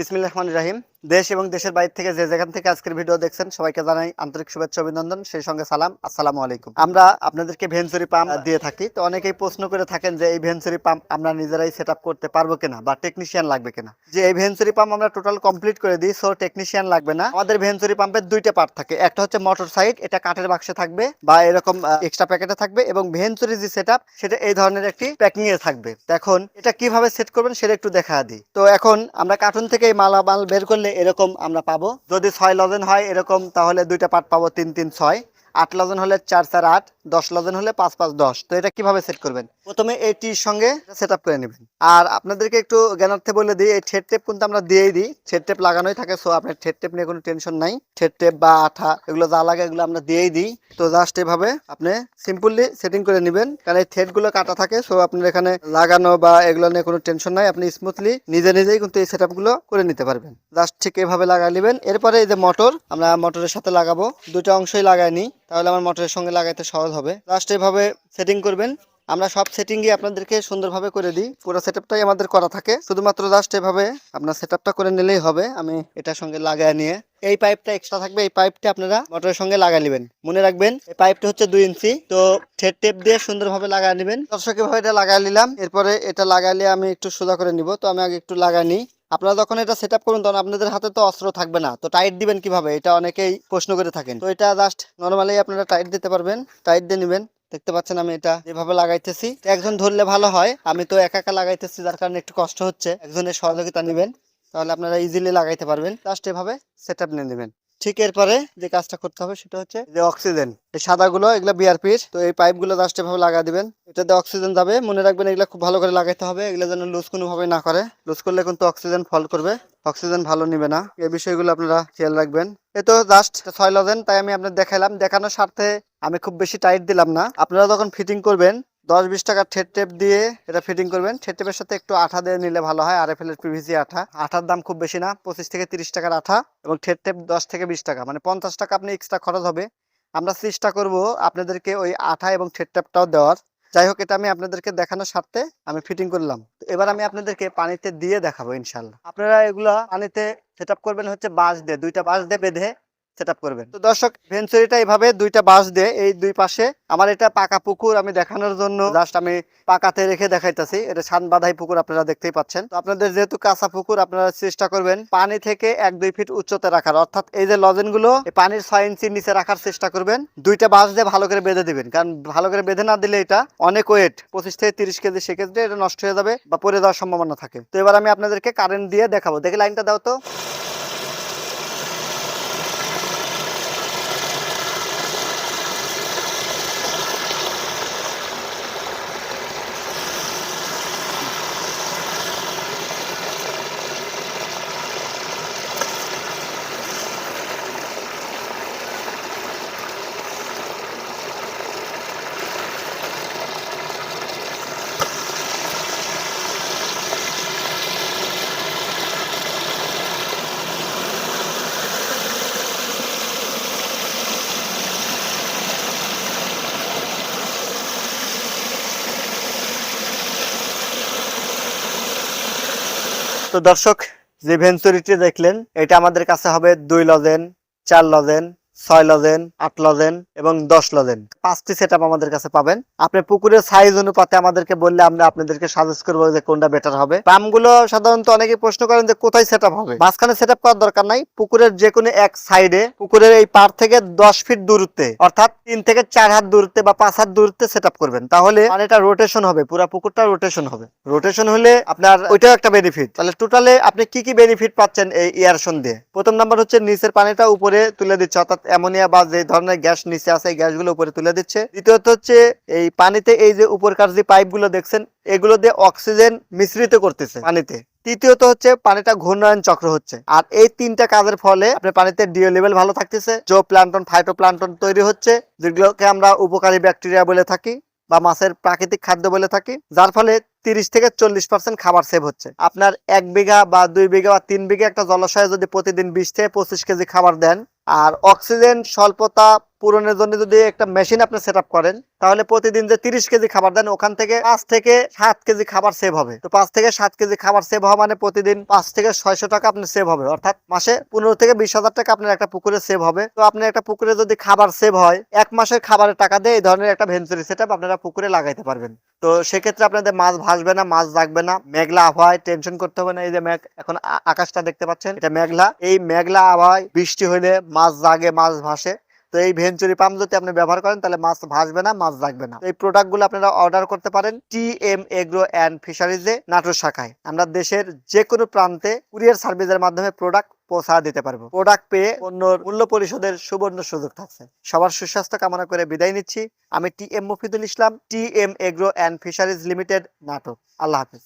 বিসমিল্লাহ রহমান রাহিম। দেশ এবং দেশের বাইরে থেকে যে যেখান থেকে আজকের ভিডিও দেখছেন, সবাইকে জানাই আন্তরিক শুভেচ্ছা অভিনন্দন। সেই সঙ্গে সালাম। আসসালামু আলাইকুম। আমরা আপনাদেরকে ভেঞ্চুরি পাম্প দিয়ে থাকি। তো অনেকেই প্রশ্ন করে থাকেন যে, এই ভেঞ্চুরি পাম্প আমরা নিজেরাই সেট করতে পারব কিনা বা টেকনিশিয়ান লাগবে কিনা? যে, এই ভেঞ্চুরি পাম্প আমরা টোটাল কমপ্লিট করে দিই সো টেকনিশিয়ান লাগবে না। আমাদের ভেঞ্চুরি পাম্পের দুইটা পার্ট থাকে। একটা হচ্ছে মোটর সাইড এটা কাঠের বাক্সে থাকবে বা এরকম এক্সট্রা প্যাকেটে থাকবে এবং ভেঞ্চুরি যে সেট সেটা এই ধরনের একটি প্যাকিং এ থাকবে। এখন এটা কীভাবে সেট করবেন, সেটা একটু দেখা দিই। তো এখন আমরা কার্টুন থেকে এই মালামাল বের করলে এরকম আমরা পাবো। যদি ছয় লজেন হয়, এরকম তাহলে দুইটা পার্ট পাবো, তিন তিন, ছয়। আট লজেন হলে চার চার আট দশ লজেন হলে পাঁচ পাঁচ দশ। তো এটা কীভাবে সেট করবেন? প্রথমে এই টির সঙ্গে সেট করে নেবেন। আর আপনাদেরকে একটু জ্ঞানার্থে বলে দিই, এই ঠেট টেপ কিন্তু আমরা দিয়েই দিই। ঠেট টেপ লাগানোই থাকে সো আপনার ঠেট টেপ নিয়ে কোনো টেনশন নাই। ঠেট টেপ বা আঠা, এগুলো যা লাগে এগুলো আমরা দিয়েই দিই। তো জাস্ট এভাবে আপনি সিম্পলি সেটিং করে নেবেন। কারণ এই থ্রেডগুলো কাটা থাকে সো আপনার এখানে লাগানো বা এগুলো নিয়ে কোনো টেনশন নাই। আপনি স্মুথলি নিজে নিজেই কিন্তু এই সেট করে নিতে পারবেন। জাস্ট ঠিক এভাবে লাগাই নেবেন। এরপরে এই যে মোটর আমরা মোটরের সাথে লাগাবো। দুটো অংশই লাগাই নিই তাহলে আমার মোটরের সঙ্গে লাগাইতে সহজ হবে। লাস্ট এভাবে সেটিং করবেন। আমরা সব সেটিংই আপনাদেরকে সুন্দরভাবে করে দিই। পুরো সেটআপটাই আমাদের করা থাকে। শুধুমাত্র জাস্ট এভাবে আপনার সেটআপটা করে নিলেই হবে। আমি এটার সঙ্গে লাগায় নিয়ে এই পাইপটা এক্সট্রা থাকবে। এই পাইপটা আপনারা মোটরের সঙ্গে লাগাই নেবেন। মনে রাখবেন, এই পাইপটা হচ্ছে দুই ইঞ্চি। তো থ্রেড টেপ দিয়ে সুন্দরভাবে লাগাই নেবেন। দর্শক এভাবে এটা লাগাই নিলাম। এরপরে এটা লাগালে আমি একটু সোজা করে নিব। তো আমি আগে একটু লাগাই নিই। আপনারা যখন এটা সেট করুন, তখন আপনাদের হাতে তো অস্ত্র থাকবে না। তো টাইট দিবেন কীভাবে? এটা অনেকেই প্রশ্ন করে থাকেন। তো এটা জাস্ট নর্মালি আপনারা টাইট দিতে পারবেন। টাইট দিয়ে নেবেন। দেখতে পাচ্ছেন আমি এটা যেভাবে লাগাইতেছি। একজন ধরলে ভালো হয়। আমি তো একা একা লাগাইতেছি, যার কারণে একটু কষ্ট হচ্ছে। একজনের সহযোগিতা নেবেন। তাহলে আপনারা ইজিলি লাগাইতে পারবেন। জাস্ট এভাবে সেট আপ নিয়ে নেবেন। ঠিক এরপরে যে কাজটা করতে হবে সেটা হচ্ছে যে অক্সিজেন, এই সাদাগুলো, এগুলো বিআরপির তো এই পাইপগুলো জাস্ট এভাবে লাগা দিবেন। এটাতে অক্সিজেন যাবে। মনে রাখবেন এগুলো খুব ভালো করে লাগাইতে হবে। এগুলো যেন লুজ কোনোভাবে না করে। লুজ করলে কিন্তু অক্সিজেন ফল করবে। অক্সিজেন ভালো নিবে না। এই বিষয়গুলো আপনারা খেয়াল রাখবেন। এ তো জাস্ট ছয় লজেন তাই আমি আপনাদের দেখাইলাম। দেখানোর স্বার্থে আমি খুব বেশি টাইট দিলাম না। আপনারা যখন ফিটিং করবেন দশ বিশ টাকার ঠেট টেপ দিয়ে এটা ফিটিং করবেন। ঠেট টেপের সাথে একটু আঠা দিয়ে নিলে ভালো হয়। আর এফ এল পিভিসি আঠা। আঠার দাম খুব বেশি না, পঁচিশ থেকে তিরিশ টাকার আঠা এবং ঠেট টেপ দশ থেকে বিশ টাকা। মানে পঞ্চাশ টাকা আপনি এক্সট্রা খরচ হবে। আমরা চেষ্টা করব আপনাদেরকে ওই আঠা এবং ঠেট টেপটাও দেওয়ার। যাই হোক, এটা আমি আপনাদেরকে দেখানোর স্বার্থে আমি ফিটিং করলাম। এবার আমি আপনাদেরকে পানিতে দিয়ে দেখাবো ইনশাল্লাহ আপনারা এগুলা পানিতে সেট করবেন হচ্ছে বাঁশ দিয়ে। দুইটা বাঁশ দিয়ে বেঁধে সেট করবেন। তো দর্শক ভেঞ্চুরিটা এইভাবে দুইটা বাঁশ দিয়ে এই দুই পাশে আমার এটা পাকা পুকুর আমি দেখানোর জন্য জাস্ট আমি পাকাতে রেখে দেখাইতেছি। এটা ছান বাধাই পুকুর আপনারা দেখতেই পাচ্ছেন। তো আপনাদের যেহেতু কাঁচা পুকুর, আপনারা চেষ্টা করবেন পানি থেকে এক দুই ফিট উচ্চতে রাখার। অর্থাৎ এই যে লজেনগুলো পানির ছয় ইঞ্চির নিচে রাখার চেষ্টা করবেন। দুইটা বাঁশ দিয়ে ভালো করে বেঁধে দিবেন। কারণ ভালো করে বেঁধে না দিলে এটা অনেক ওয়েট পঁচিশ থেকে তিরিশ কেজি সেক্ষেত্রে এটা নষ্ট হয়ে যাবে বা পড়ে যাওয়ার সম্ভাবনা থাকে। তো এবার আমি আপনাদেরকে কারেন্ট দিয়ে দেখাবো। দেখে লাইনটা দাও তো। তো দর্শক যে ভেঞ্চুরিটি দেখলেন এটা আমাদের কাছে হবে দুই লজেন চার লজেন। ছয় লজেন, আট লজেন এবং দশ লজেন। পাঁচটি সেট আমাদের কাছে পাবেন। আপনি পুকুরের সাইজ অনুপাতে আমাদেরকে বললে আমরা আপনাদেরকে সাজেস্ট করব যে কোনটা বেটার হবে। পাম্পগুলো সাধারণত অনেকে প্রশ্ন করেন যে কোথায় সেট হবে? মাঝখানে সেট করার দরকার নাই। পুকুরের যে কোনো এক সাইডে পুকুরের এই পার থেকে দশ ফিট দূরত্বে, অর্থাৎ তিন থেকে চার হাত দূরত্বে বা পাঁচ হাত দূরত্বে সেট করবেন। তাহলে পানিটা রোটেশন হবে, পুরো পুকুরটা রোটেশন হবে। রোটেশন হলে আপনার ওইটাও একটা বেনিফিট তাহলে টোটালে আপনি কি কি বেনিফিট পাচ্ছেন এই ইয়ারশন দিয়ে? প্রথম নাম্বার হচ্ছে নিচের পানিটা উপরে তুলে দিচ্ছে, অর্থাৎ অ্যামোনিয়া বা যে ধরনের গ্যাস নিচে আছে, এই গ্যাসগুলো উপরে তুলে দিচ্ছে। দ্বিতীয়ত হচ্ছে, এই পানিতে এই যে উপরকার যে পাইপগুলো দেখছেন, এগুলো দিয়ে অক্সিজেন মিশ্রিত করতেছে পানিতে। তৃতীয়ত হচ্ছে, পানিটা ঘূর্ণায়ন চক্র হচ্ছে। আর এই তিনটা কাজের ফলে আপনার পানিতে ডিও লেভেল ভালো থাকতেছে। জো প্লান্টন ফাইটো প্লান্টন তৈরি হচ্ছে, যেগুলোকে আমরা উপকারী ব্যাকটেরিয়া বলে থাকি বা মাছের প্রাকৃতিক খাদ্য বলে থাকি, যার ফলে তিরিশ থেকে চল্লিশ পার্সেন্ট খাবার সেভ হচ্ছে। আপনার এক বিঘা বা দুই বিঘা বা তিন বিঘা একটা জলাশয়ে যদি প্রতিদিন বিশ থেকে পঁচিশ কেজি খাবার দেন আর অক্সিজেন স্বল্পতা পূরণের জন্য যদি একটা মেশিন আপনি সেট করেন, তাহলে প্রতিদিন যে তিরিশ কেজি খাবার দেন, ওখান থেকে পাঁচ থেকে সাত কেজি খাবার সেভ হবে। তো পাঁচ থেকে সাত কেজি খাবার সেভ হওয়া মানে প্রতিদিন পাঁচ থেকে ছয়শো টাকা আপনার সেভ হবে। অর্থাৎ মাসে পনেরো থেকে বিশ হাজার টাকা আপনার একটা পুকুরে সেভ হবে। তো আপনার একটা পুকুরে যদি খাবার সেভ হয়, এক মাসের খাবারের টাকা দিয়ে এই ধরনের একটা ভেঞ্চুরি সেট আপনারা পুকুরে লাগাইতে পারবেন। তো সেক্ষেত্রে আপনাদের মাছ ভাসবে না, মাছ জাগবে না। মেঘলা আবহাওয়ায় টেনশন করতে হবে না। এই যে মেঘ, এখন আকাশটা দেখতে পাচ্ছেন, এটা মেঘলা। এই মেঘলা আবহাওয়ায় বৃষ্টি হলে মাছ জাগে, মাছ ভাসে। তো এই ভেঞ্চুরি পাম্প যদি আপনি ব্যবহার করেন, তাহলে মাছ ভাসবে না, মাছ জাগবে না। এই প্রোডাক্টগুলো আপনারা অর্ডার করতে পারেন টি এম এগ্রো অ্যান্ড ফিশারিজে নাটোর শাখায়। আমরা দেশের যে কোনো প্রান্তে কুরিয়ার সার্ভিসের মাধ্যমে প্রোডাক্ট পৌঁছা দিতে পারব। প্রোডাক্ট পেয়ে অন্য মূল্য পরিশোধের সুবর্ণ সুযোগ থাকছে। সবার সুস্বাস্থ্য কামনা করে বিদায় নিচ্ছি। আমি T M Mofidul Islam T M agro and fisheries limited নাটক আল্লাহ হাফিজ।